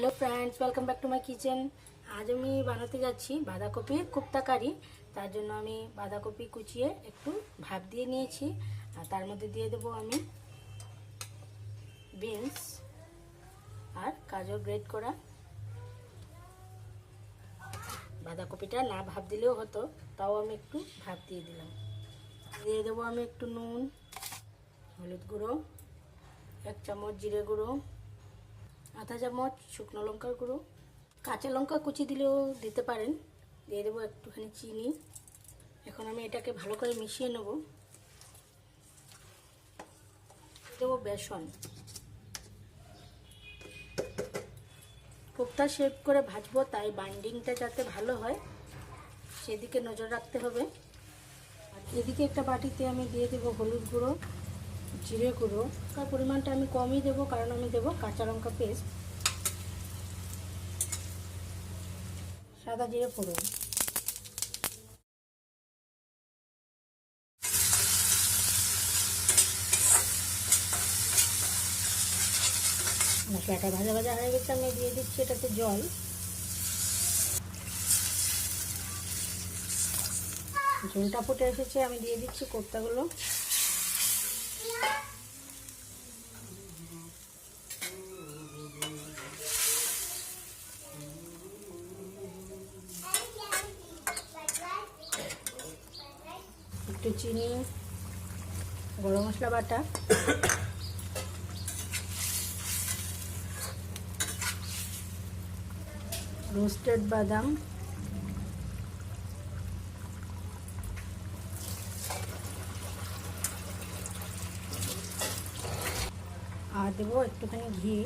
Hello friends welcome back to my kitchen আজ আমি বানাতে যাচ্ছি বাঁধাকপির কুপ্তা কারি তার জন্য আমি বাঁধাকপি কুচিয়ে একটু ভাপ দিয়ে নিয়েছি। আর তার মধ্যে দিয়ে দেবো আমি বিনস আর গাজর গ্রেট করা। বাঁধাকপিটা না ভাপ দিলেও হতো, তাও আমি একটু ভাপ দিয়ে দিলাম। দিয়ে দেবো আমি একটু নুন, হলুদ গুঁড়ো, এক চামচ জিরে গুঁড়ো আধা চামচ, শুকনো লঙ্কার গুঁড়ো, কাঁচা লঙ্কা কুচি দিলেও দিতে পারেন। দিয়ে দেবো একটুখানি চিনি। এখন আমি এটাকে ভালো করে মিশিয়ে নেব। দেবো বেসন। কোপ্তা শেপ করে ভাজবো, তাই বাইন্ডিংটা যাতে ভালো হয়, সেদিকে নজর রাখতে হবে। আর এদিকে একটা বাটিতে আমি দিয়ে দেবো হলুদ গুঁড়ো। জিরে গুঁড়ো। তার পরিমাণটা আমি কমই দেবো, কারণ আমি দেবো কাঁচা লঙ্কা পেস্ট সাদা জিরে ফোড়ন। মশলাটা ভাজা ভাজা হয়ে গেছে, আমি দিয়ে দিচ্ছি এটাতে জল। ঝোলটা ফুটে এসেছে, আমি দিয়ে দিচ্ছি কোপ্তাগুলো। একটু চিনি গরম মশলা বাটা। রোস্টেড বাদাম। দেবো একটুখানি ঘি।